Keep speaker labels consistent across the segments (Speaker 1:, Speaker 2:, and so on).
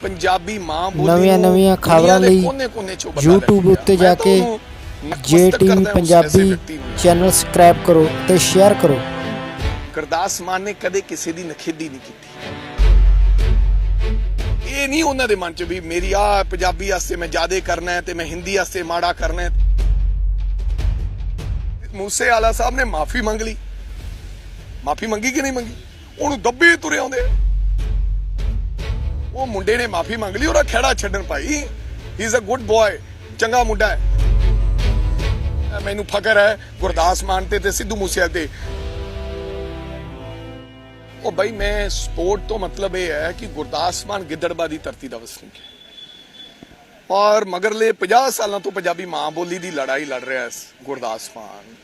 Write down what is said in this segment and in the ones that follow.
Speaker 1: ਪੰਜਾਬੀ ਮਾਂ ਬੋਲੀ
Speaker 2: ਨਵੀਆਂ- ਨਵੀਆਂ ਖਬਰਾਂ ਲਈ YouTube ਉੱਤੇ। ਜਾ ਕੇ ਜੇ ਟੀਮ ਪੰਜਾਬੀ। ਚੈਨਲ ਸਬਸਕ੍ਰਾਈਬ ਕਰੋ ਤੇ ਸ਼ੇਅਰ ਕਰੋ।
Speaker 1: ਗੁਰਦਾਸ ਮਾਨ ਨੇ ਕਦੇ ਕਿਸੇ ਦੀ ਨਖੇਦੀ ਨਹੀਂ ਕੀਤੀ। ਇਹ ਨਹੀਂ ਉਹਨਾਂ ਦੇ ਮਨ 'ਚ ਵੀ ਮੇਰੀ ਆ ਪੰਜਾਬੀ ਵਾਸਤੇ ਮੈਂ ਜ਼ਿਆਦੇ ਕਰਨਾ ਹੈ ਤੇ ਮੈਂ ਹਿੰਦੀ ਵਾਸਤੇ ਮਾੜਾ ਕਰਨਾ ਹੈ। ਮੂਸੇ ਆਲਾ ਸਾਹਿਬ ਨੇ ਮਾਫੀ ਮੰਗ ਲਈ। ਮਾਫੀ ਮੰਗੀ ਕਿ ਨਹੀਂ ਮੰਗੀ? ਉਹਨੂੰ ਦੱਬੇ ਤੁਰੇ ਆਉਂਦੇ। ਉਹ ਮੁੰਡੇ ਨੇ ਮਾਫੀ ਮੰਗ ਲਈ, ਉਹਦਾ ਖੇੜਾ ਛੱਡਣ ਭਾਈ। He is a good boy ਚੰਗਾ ਮੁੰਡਾ ਹੈ। ਮੈਨੂੰ ਫਕਰ ਹੈ, ਗੁਰਦਾਸ ਮਾਨ ਤੇ ਤੇ ਸਿੱਧੂ ਮੂਸੇਵਾਲੇ ਤੇ। ਉਹ ਬਈ ਮੈਂ ਸਪੋਰਟ ਤੋਂ ਮਤਲਬ ਇਹ ਹੈ ਕਿ ਗੁਰਦਾਸ ਮਾਨ ਗਿੱਦੜਬਾ ਦੀ ਧਰਤੀ ਦਾ ਵਸਨੀਕ ਹੈ। ਔਰ ਮਗਰਲੇ 50 ਸਾਲਾਂ ਤੋਂ ਪੰਜਾਬੀ ਮਾਂ ਬੋਲੀ ਦੀ ਲੜਾਈ ਲੜ ਰਿਹਾ ਹੈ ਗੁਰਦਾਸ ਮਾਨ।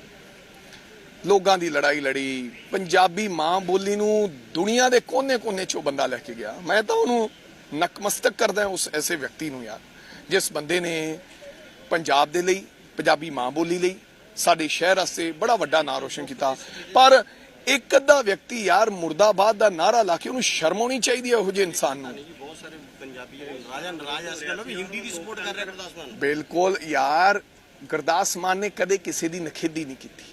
Speaker 1: ਲੋਕਾਂ ਦੀ ਲੜਾਈ ਲੜੀ, ਪੰਜਾਬੀ ਮਾਂ ਬੋਲੀ ਨੂੰ ਦੁਨੀਆ ਦੇ ਕੋਨੇ-ਕੋਨੇ ਚੋਂ ਬੰਦਾ ਲੈ ਕੇ ਗਿਆ। ਮੈਂ ਤਾਂ ਉਹਨੂੰ ਨਕਮਸਤਕ ਕਰਦਾ ਉਸ ਐਸੇ ਵਿਅਕਤੀ ਨੂੰ ਯਾਰ ਜਿਸ ਬੰਦੇ ਨੇ ਪੰਜਾਬ ਦੇ ਲਈ ਪੰਜਾਬੀ ਮਾਂ ਬੋਲੀ ਲਈ ਸਾਡੇ ਸ਼ਹਿਰ ਵਾਸਤੇ ਬੜਾ ਵੱਡਾ ਨਾਂ ਰੋਸ਼ਨ ਕੀਤਾ। ਪਰ ਇੱਕ ਅੱਧਾ ਵਿਅਕਤੀ ਯਾਰ ਮੁਰਦਾਬਾਦ ਦਾ ਨਾਰਾ ਲਾ ਕੇ ਉਹਨੂੰ ਸ਼ਰਮ ਆਉਣੀ ਚਾਹੀਦੀ ਹੈ ਇਹੋ ਜਿਹੇ ਇਨਸਾਨ ਨੂੰ।
Speaker 3: ਬਹੁਤ ਸਾਰੇ ਪੰਜਾਬੀ ਰਾਜਾ ਨਰਾਜ ਇਸ ਗੱਲ ਵੀ ਹਿੰਦੀ ਦੀ ਸਪੋਰਟ ਕਰ ਰਿਹਾ ਗੁਰਦਾਸ ਮਾਨ।
Speaker 1: ਬਿਲਕੁਲ ਯਾਰ ਗੁਰਦਾਸ ਮਾਨ ਨੇ ਕਦੇ ਕਿਸੇ ਦੀ ਨਖੇਦੀ ਨਹੀਂ ਕੀਤੀ।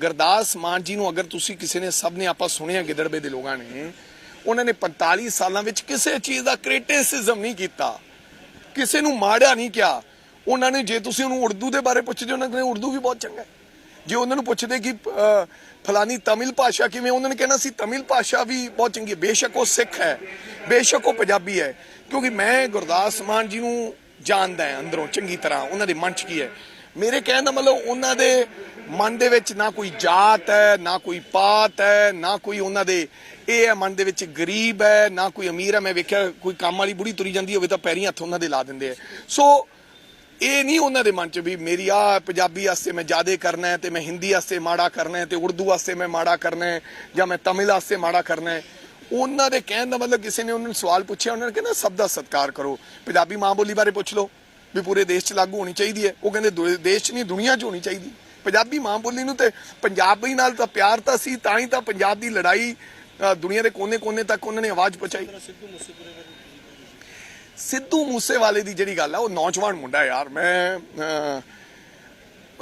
Speaker 1: ਗੁਰਦਾਸ ਮਾਨ ਜੀ ਨੂੰ ਅਗਰ ਤੁਸੀਂ ਕਿਸੇ ਨੇ ਸਭ ਨੇ ਆਪਾਂ ਸੁਣਿਆ ਗਿੱਦੜਵੇ ਦੇ ਲੋਕਾਂ ਨੇ ਉਹਨਾਂ ਨੇ 45 ਸਾਲਾਂ ਵਿੱਚ ਕਿਸੇ ਚੀਜ਼ ਦਾ ਕ੍ਰਿਟਿਸਿਜ਼ਮ ਨਹੀਂ ਕੀਤਾ। ਕਿਸੇ ਨੂੰ ਮਾੜਿਆ ਨਹੀਂ ਕਿਹਾ। ਉਹਨਾਂ ਨੇ ਜੇ ਤੁਸੀਂ ਉਹਨੂੰ ਉਰਦੂ ਦੇ ਬਾਰੇ ਪੁੱਛਦੇ ਉਹਨਾਂ ਨੇ ਉਰਦੂ ਵੀ ਬਹੁਤ ਚੰਗਾ ਹੈ। ਜੇ ਉਹਨਾਂ ਨੂੰ ਪੁੱਛਦੇ ਕਿ ਫਲਾਨੀ ਤਮਿਲ ਭਾਸ਼ਾ ਕਿਵੇਂ, ਉਹਨਾਂ ਨੇ ਕਹਿਣਾ ਸੀ ਤਮਿਲ ਭਾਸ਼ਾ ਵੀ ਬਹੁਤ ਚੰਗੀ ਹੈ। ਬੇਸ਼ੱਕ ਉਹ ਸਿੱਖ ਹੈ, ਬੇਸ਼ੱਕ ਉਹ ਪੰਜਾਬੀ ਹੈ। ਕਿਉਂਕਿ ਮੈਂ ਗੁਰਦਾਸ ਮਾਨ ਜੀ ਨੂੰ ਜਾਣਦਾ ਹਾਂ ਅੰਦਰੋਂ, ਚੰਗੀ ਤਰ੍ਹਾਂ। ਉਹਨਾਂ ਦੇ ਮਨ 'ਚ ਕੀ ਹੈ? ਮੇਰੇ ਕਹਿਣ ਦਾ ਮਤਲਬ ਉਹਨਾਂ ਦੇ ਮਨ ਦੇ ਵਿੱਚ ਨਾ ਕੋਈ ਜਾਤ ਹੈ, ਨਾ ਕੋਈ ਪਾਤ ਹੈ, ਨਾ ਕੋਈ ਉਹਨਾਂ ਦੇ ਇਹ ਹੈ, ਮਨ ਦੇ ਵਿੱਚ ਗਰੀਬ ਹੈ, ਨਾ ਕੋਈ ਅਮੀਰ ਹੈ। ਮੈਂ ਵੇਖਿਆ, ਕੋਈ ਕੰਮ ਵਾਲੀ ਬੁੜੀ ਤੁਰੀ ਜਾਂਦੀ ਹੋਵੇ ਤਾਂ ਪੈਰੀਂ ਹੱਥ ਉਹਨਾਂ ਦੇ ਲਾ ਦਿੰਦੇ ਆ। ਸੋ ਇਹ ਨਹੀਂ ਉਹਨਾਂ ਦੇ ਮਨ 'ਚ ਵੀ ਮੇਰੀ ਆ ਪੰਜਾਬੀ ਵਾਸਤੇ ਮੈਂ ਜ਼ਿਆਦਾ ਕਰਨਾ ਹੈ ਤੇ ਮੈਂ ਹਿੰਦੀ ਵਾਸਤੇ ਮਾੜਾ ਕਰਨਾ ਹੈ ਤੇ ਉਰਦੂ ਵਾਸਤੇ ਮੈਂ ਮਾੜਾ ਕਰਨਾ ਹੈ ਜਾਂ ਮੈਂ ਤਮਿਲ ਵਾਸਤੇ ਮਾੜਾ ਕਰਨਾ ਹੈ। ਉਹਨਾਂ ਦੇ ਕਹਿਣ ਦਾ ਮਤਲਬ ਕਿਸੇ ਨੇ ਉਹਨਾਂ ਨੂੰ ਸਵਾਲ ਪੁੱਛਿਆ, ਉਹਨਾਂ ਨੇ ਕਹਿੰਦਾ ਸਭ ਦਾ ਸਤਿਕਾਰ ਕਰੋ। ਪੰਜਾਬੀ ਮਾਂ ਬੋਲੀ ਬਾਰੇ ਪੁੱਛ ਲਓ ਵੀ ਪੂਰੇ ਦੇਸ਼ 'ਚ ਲਾਗੂ ਹੋਣੀ ਚਾਹੀਦੀ ਹੈ। ਉਹ ਕਹਿੰਦੇ ਦੇਸ਼ 'ਚ ਨਹੀਂ, ਦੁਨੀਆ 'ਚ ਹੋਣੀ ਚਾਹੀਦੀ। ਪੰਜਾਬੀ ਮਾਂ ਬੋਲੀ ਨੂੰ ਤੇ ਪੰਜਾਬੀ ਨਾਲ ਤਾਂ ਪਿਆਰ ਤਾਂ ਸੀ, ਤਾਂ ਹੀ ਤਾਂ ਪੰਜਾਬ ਦੀ ਲੜਾਈ ਦੁਨੀਆ ਦੇ ਕੋਨੇ-ਕੋਨੇ ਤੱਕ ਉਹਨਾਂ ਨੇ ਆਵਾਜ਼ ਪਹੁੰਚਾਈ। ਸਿੱਧੂ ਮੂਸੇਵਾਲੇ ਦੀ ਜਿਹੜੀ ਗੱਲ ਆ, ਉਹ ਨੌਜਵਾਨ ਮੁੰਡਾ ਯਾਰ, ਮੈਂ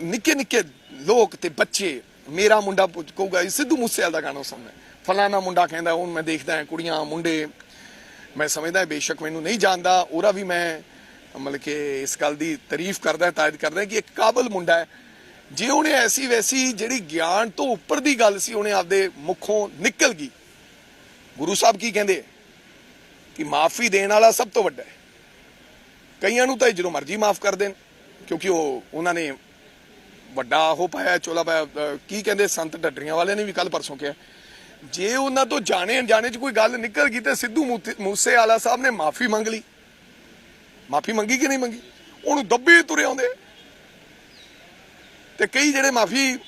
Speaker 1: ਨਿੱਕੇ ਨਿੱਕੇ ਲੋਕ ਤੇ ਬੱਚੇ, ਮੇਰਾ ਮੁੰਡਾ ਕਹੂਗਾ ਸਿੱਧੂ ਮੂਸੇਵਾਲੇ ਦਾ ਗਾਣਾ ਸੁਣਨਾ ਫਲਾਣਾ ਮੁੰਡਾ ਕਹਿੰਦਾ, ਉਹ ਮੈਂ ਦੇਖਦਾ ਹਾਂ, ਕੁੜੀਆਂ, ਮੁੰਡੇ। ਮੈਂ ਸਮਝਦਾ ਬੇਸ਼ੱਕ ਮੈਨੂੰ ਨਹੀਂ ਜਾਣਦਾ, ਉਹਦਾ ਵੀ ਮੈਂ ਮਤਲਬ ਕਿ ਇਸ ਗੱਲ ਦੀ ਤਾਰੀਫ ਕਰਦਾ, ਤਾਇਦ ਕਰਦਾ ਕਿ ਇੱਕ ਕਾਬਲ ਮੁੰਡਾ ਹੈ। ਜੇ ਉਹਨੇ ਐਸੀ ਵੈਸੀ ਜਿਹੜੀ ਗਿਆਨ ਤੋਂ ਉੱਪਰ ਦੀ ਗੱਲ ਸੀ, ਉਹਨੇ ਆਪਦੇ ਮੁਖੋਂ ਨਿਕਲ ਗਈ। ਗੁਰੂ ਸਾਹਿਬ ਕੀ ਕਹਿੰਦੇ ਕਿ ਮਾਫੀ ਦੇਣ ਵਾਲਾ ਸਭ ਤੋਂ ਵੱਡਾ ਹੈ। ਕਈਆਂ ਨੂੰ ਤਾਂ ਜਦੋਂ ਮਰਜ਼ੀ ਮਾਫ ਕਰ ਦੇਣ, ਕਿਉਂਕਿ ਉਹ, ਉਹਨਾਂ ਨੇ ਵੱਡਾ ਉਹ ਪਾਇਆ, ਚੋਲਾ ਪਾਇਆ। ਕੀ ਕਹਿੰਦੇ? ਸੰਤ ਢੱਡਰੀਆਂ ਵਾਲਿਆਂ ਨੇ ਵੀ ਕੱਲ ਪਰਸੋਂ ਕਿਹਾ। ਜੇ ਉਹਨਾਂ ਤੋਂ ਜਾਣੇ ਅਣਜਾਣੇ ਚ ਕੋਈ ਗੱਲ ਨਿਕਲ ਗਈ ਤੇ ਸਿੱਧੂ ਮੂਤੇ- ਮੂਸੇ ਵਾਲਾ ਸਾਹਿਬ ਨੇ ਮਾਫੀ ਮੰਗ ਲਈ। ਮਾਫੀ ਮੰਗੀ ਕਿ ਨਹੀਂ ਮੰਗੀ? ਉਹਨੂੰ ਦੱਬੇ ਤੁਰੇ ਆਉਂਦੇ। ਤੇ ਕਈ ਜਿਹੜੇ ਮਾਫੀ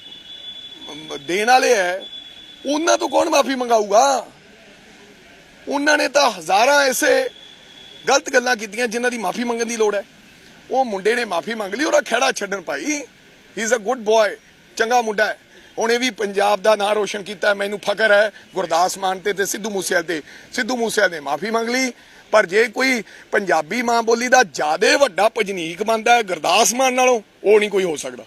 Speaker 1: ਦੇਣ ਵਾਲੇ ਐ ਉਹਨਾਂ ਤੋਂ ਕੌਣ ਮਾਫੀ ਮੰਗਾਊਗਾ? ਉਹਨਾਂ ਨੇ ਤਾਂ ਹਜ਼ਾਰਾਂ ਐਸੇ ਗਲਤ ਗੱਲਾਂ ਕੀਤੀਆਂ ਜਿਨ੍ਹਾਂ ਦੀ ਮਾਫੀ ਮੰਗਣ ਦੀ ਲੋੜ ਹੈ। ਉਹ ਮੁੰਡੇ ਨੇ ਮਾਫੀ ਮੰਗ ਲਈ, ਉਹਦਾ ਖੇੜਾ ਛੱਡਣ ਭਾਈ। He is a good boy ਚੰਗਾ ਮੁੰਡਾ ਹੈ। ਉਹਨੇ ਵੀ ਪੰਜਾਬ ਦਾ ਨਾਂ ਰੋਸ਼ਨ ਕੀਤਾ, ਮੈਨੂੰ ਫਕਰ ਹੈ ਗੁਰਦਾਸ ਮਾਨ ਤੇ ਤੇ ਸਿੱਧੂ ਮੂਸੇਵਾਲੇ ਤੇ। ਸਿੱਧੂ ਮੂਸੇਵਾਲੇ ਨੇ ਮਾਫੀ ਮੰਗ ਲਈ, ਪਰ ਜੇ ਕੋਈ ਪੰਜਾਬੀ ਮਾਂ ਬੋਲੀ ਦਾ ਜ਼ਿਆਦਾ ਵੱਡਾ ਭਜਨੀਕ ਬਣਦਾ ਹੈ ਗੁਰਦਾਸ ਮਾਨ ਨਾਲੋਂ, ਉਹ ਨਹੀਂ ਕੋਈ ਹੋ ਸਕਦਾ।